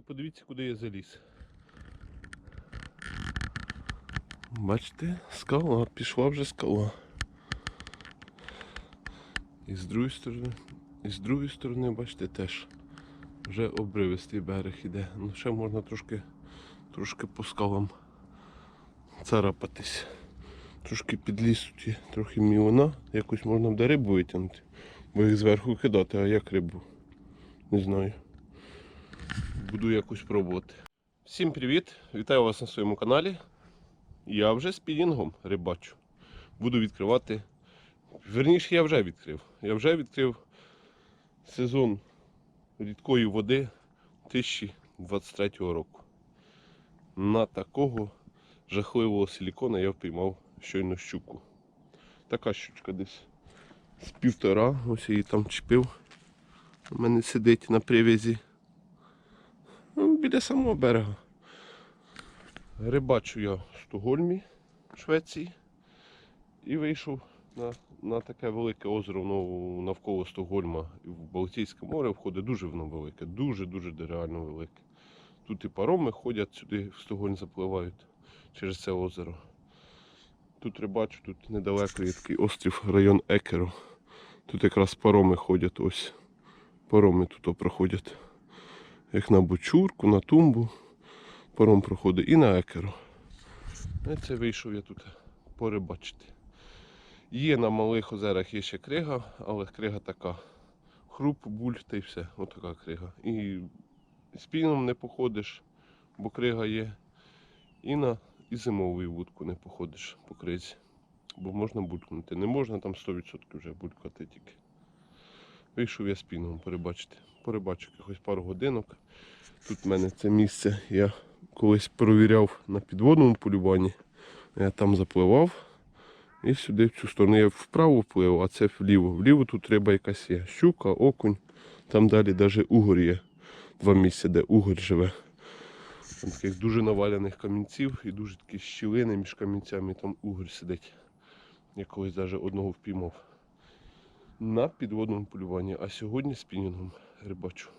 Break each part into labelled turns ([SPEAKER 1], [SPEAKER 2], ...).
[SPEAKER 1] подивіться, куди я заліз. Бачите, скала, пішла вже скала. І з другої сторони, і з другої сторони, бачите, теж вже обривистий берег іде. Ну ще можна трошки, трошки по скалам царапатись. Трошки під тут трохи мілина. Якось можна буде рибу витягнути. Бо їх зверху кидати, а як рибу? Не знаю. Буду якось пробувати. Всім привіт! Вітаю вас на своєму каналі. Я вже з пінінгом рибачу. Буду відкривати. Верніше, я вже відкрив. Я вже відкрив сезон рідкої води 2023 року. На такого жахливого силікона я впіймав щойно щуку. Така щучка десь з півтора, ось я її там чіпив. У мене сидить на привязі. Біля самого берега. Рибачу я в Стокгольмі, Швеції. І вийшов на, на таке велике озеро навколо Стокгольма. В Балтійське море входить дуже воно велике, дуже-дуже реально велике. Тут і пароми ходять сюди, в Стокгольм запливають через це озеро. Тут рибачу, тут недалеко є такий острів, район Екеро. Тут якраз пароми ходять ось. Пароми тут проходять. Як на Бочурку, на тумбу. Паром проходить і на Екеро. І це вийшов я тут порибачити. Є на малих озерах є ще крига, але крига така. Хруп, буль та й все. Отака крига. І з піном не походиш, бо крига є. І на і зимовою вудку не походиш по кризі. Бо можна булькнути. Не можна там 100% вже булькати тільки. Вийшов я з піном перебачити. Порибачу якихось пару годинок. Тут в мене це місце. Я колись провіряв на підводному полюванні. Я там запливав. І сюди в цю сторону я вправо вплив, а це вліво. Вліво тут риба якась є. Щука, окунь. Там далі навіть угор є. Два місця, де угор живе. Там таких дуже наваляних камінців і дуже такі щілини між камінцями, там угор сидить. Я колись навіть одного впіймав. На підводному полюванні, а сьогодні спінінгом рибачу.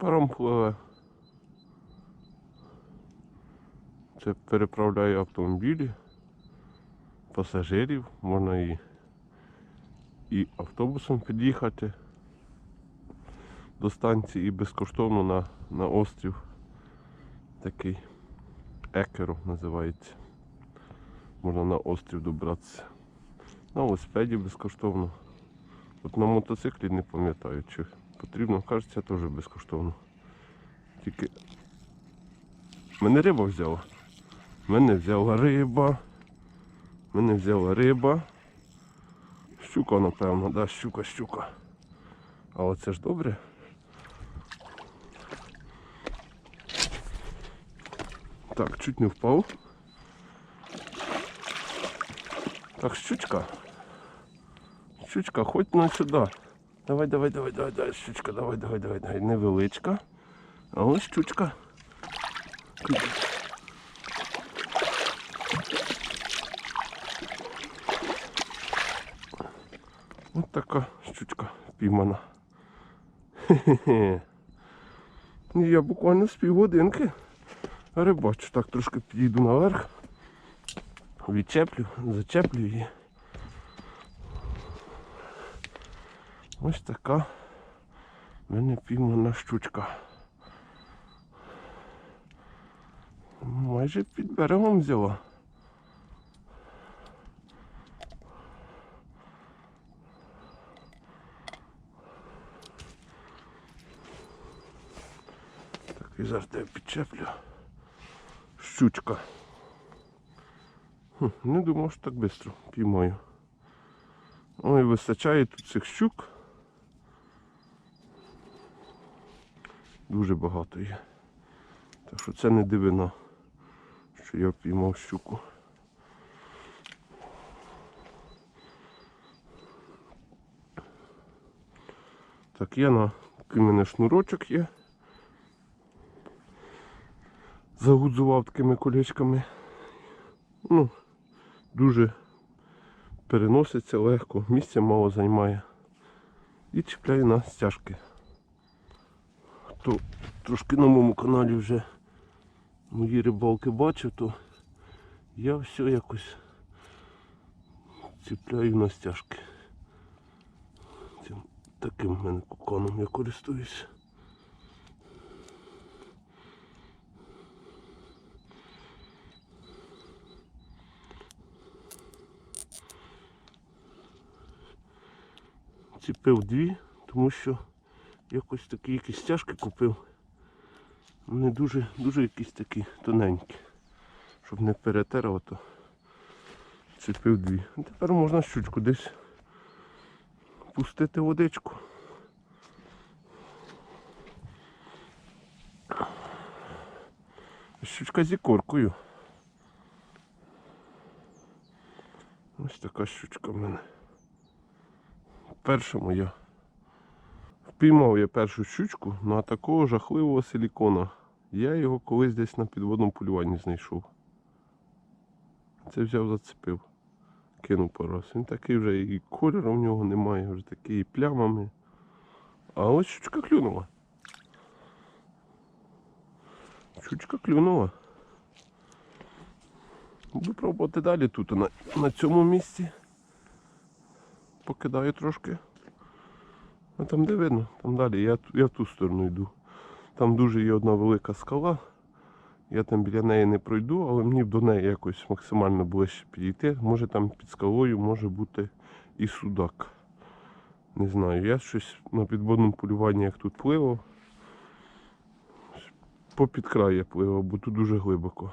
[SPEAKER 1] Паром пливе. Це переправляє автомобілі, пасажирів, можна і, і автобусом під'їхати до станції і безкоштовно на, на острів. Такий екеро називається. Можна на острів добратися. На велосипеді безкоштовно. От на мотоциклі не пам'ятаю, чи потрібно, кажеться, теж безкоштовно. Тільки мене риба взяла. Мене взяла риба. Мене взяла риба. Щука, напевно, да, щука, щука. А оце ж добре. Так, чуть не впав. Так, щучка. Щучка, хоть на сюди. Давай, давай, давай, давай, давай, щучка, давай, давай, давай, давай. Невеличка. А ось щучка. Ось така щучка піймана. Хе-хе-хе. Я буквально з півгодинки рибачу. Так, трошки підійду наверх. Відчеплю, зачеплю її. Ось така мене піймана щучка. Майже під берегом взяла. Так, і я підчеплю. щучка. Хм, не думав, що так швидко піймаю. Ой, вистачає тут цих щук. Дуже багато є. Так що це не дивина, що я піймав щуку. Так, є на такий мене шнурочок є. Загудзував такими колечками. Ну, дуже переноситься легко, місця мало займає. І чіпляю на стяжки. Хто трошки на моєму каналі вже мої рибалки бачив, то я все якось чіпляю на стяжки. Цим таким в мене куконом я користуюся. Ціпив дві, тому що якось такі якісь стяжки купив. Вони дуже, дуже якісь такі тоненькі. Щоб не перетерло, то ціпив дві. Тепер можна щучку десь пустити водичку. Щучка з ікоркою. Ось така щучка в мене. Перша моя. Впіймав я першу щучку на такого жахливого силікона. Я його колись десь на підводному полюванні знайшов. Це взяв, зацепив. Кинув пару. Він такий вже і кольору в нього немає, вже такий і плямами. А ось щучка клюнула. Щучка клюнула. Буду пробувати далі тут, на, на цьому місці. Покидаю трошки. А там де видно, там далі, я, я в ту сторону йду. Там дуже є одна велика скала. Я там біля неї не пройду, але мені до неї якось максимально ближче підійти. Може там під скалою може бути і судак. Не знаю, я щось на підводному полюванні як тут пливав. Попід край я пливав, бо тут дуже глибоко.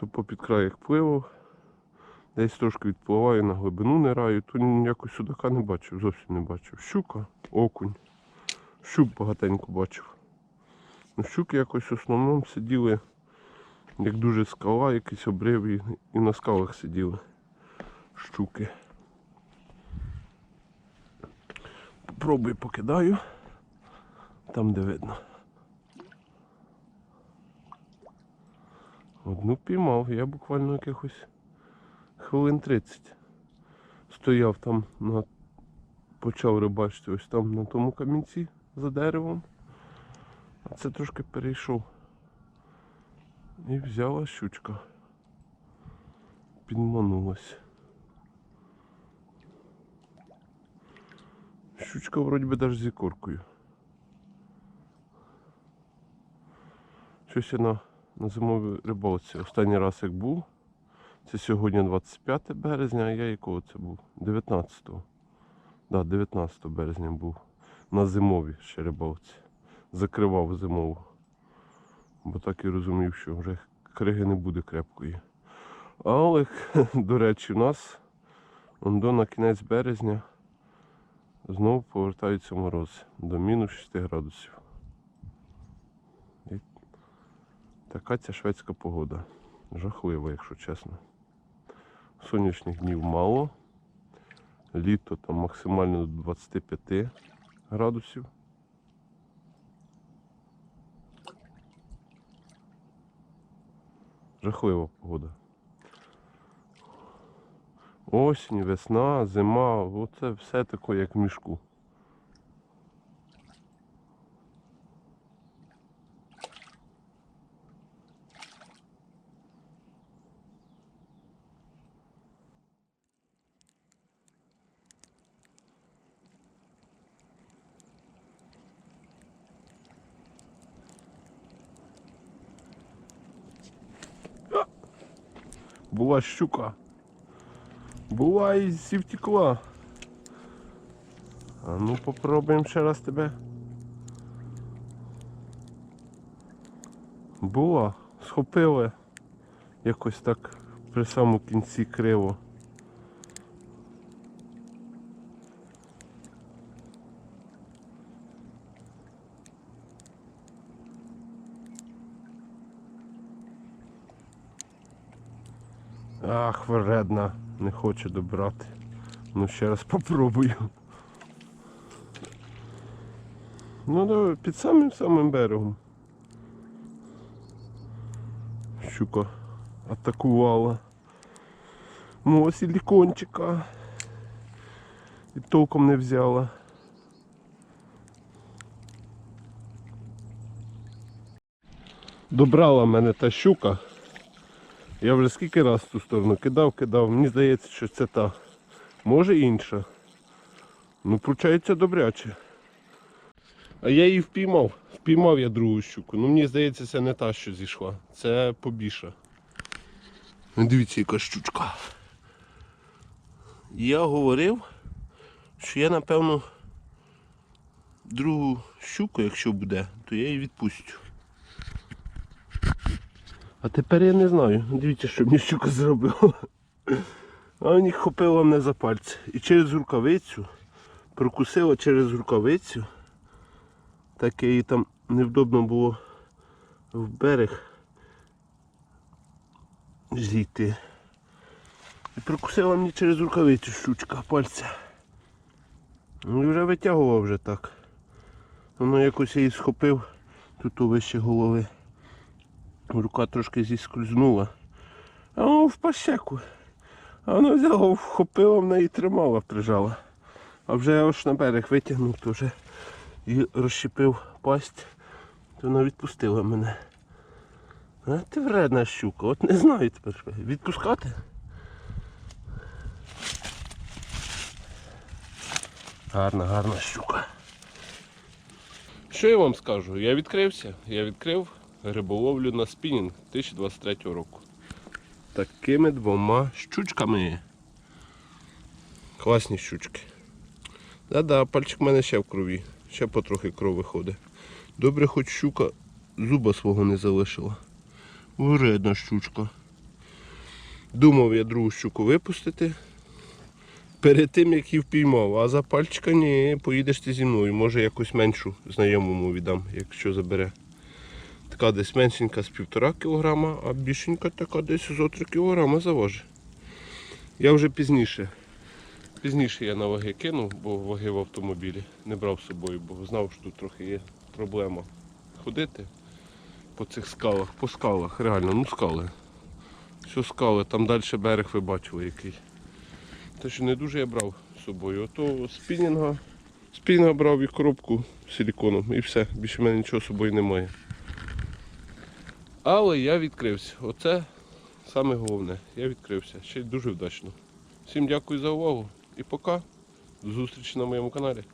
[SPEAKER 1] То попід край як пливав. Десь трошки відпливаю на глибину нираю, то ніякого судака не бачив, зовсім не бачив. Щука, окунь. Щук багатенько бачив. Ну, щуки якось в основному сиділи, як дуже скала, якийсь обрив і, і на скалах сиділи. Щуки. Попробую покидаю. Там де видно. Одну піймав, я буквально якихось хвилин 30 стояв там на почав рибачити ось там на тому камінці за деревом. А це трошки перейшов. І взяла щучка. Підманулась. Щучка вроді би навіть з ікоркою. Щось я на, на зимовій рибалці. Останній раз як був. Це сьогодні 25 березня, а я якого це був? 19-го. Да, 19 березня був. На зимовій ще. Закривав зимову. Бо так і розумів, що вже криги не буде крепкої. Але, до речі, у нас до на кінець березня знову повертаються морози до мінус 6 градусів. І така ця шведська погода. Жахлива, якщо чесно. Сонячних днів мало. Літо там максимально до 25 градусів. Жахлива погода. Осінь, весна, зима, оце все таке як в мішку. Була щука. Була і втекла. А ну попробуємо ще раз тебе. Була, схопили якось так при самому кінці криво. Вредна, не хоче добрати. Ну ще раз попробую. Ну давай, під самим самим берегом. Щука атакувала. Мого силікончика. І толком не взяла. Добрала мене та щука. Я вже скільки раз ту сторону кидав, кидав. Мені здається, що це та. Може інша. Ну, виходить, добряче. А я її впіймав. Впіймав я другу щуку. Ну мені здається, це не та, що зійшла. Це побільша. Ну, Дивіться, яка щучка. Я говорив, що я напевно другу щуку, якщо буде, то я її відпустю. А тепер я не знаю. Дивіться, що мені щука зробила. А мені хопила мене за пальці. І через рукавицю, прокусила через рукавицю. Так її там невдобно було в берег зійти. І прокусила мені через рукавицю щучка пальця. Ну і вже витягував вже так. Воно якось я її схопив тут у вище голови. Рука трошки зіскользнула. А воно в пащеку. А воно взяло, вхопило мене і тримала, прижала. А вже я аж на берег витягнув, то вже і розщепив пасть, то вона відпустила мене. А ти вредна щука, от не знаю тепер. Відпускати? Гарна, гарна щука. Що я вам скажу? Я відкрився. Я відкрив риболовлю на спінінг 2023 року. Такими двома щучками. Класні щучки. Да-да, пальчик в мене ще в крові. Ще потрохи кров виходить. Добре, хоч щука зуба свого не залишила. Вредна щучка. Думав я другу щуку випустити. Перед тим як її впіймав, а за пальчика ні, поїдеш ти зі мною. Може якусь меншу знайомому віддам, якщо забере. Така десь меншенька з півтора кілограма, а більшенька така десь зо 3 кілограма заважить. Я вже пізніше. Пізніше я на ваги кинув, бо ваги в автомобілі не брав з собою, бо знав, що тут трохи є проблема ходити по цих скалах, по скалах, реально, ну скали. Все скали, там далі берег ви бачили який. Те, що не дуже я брав з собою. Ото спінінга, спінінга брав і коробку з силіконом і все. Більше в мене нічого з собою немає. Але я відкрився. Оце саме головне. Я відкрився. Ще й дуже вдачно. Всім дякую за увагу і пока. До зустрічі на моєму каналі.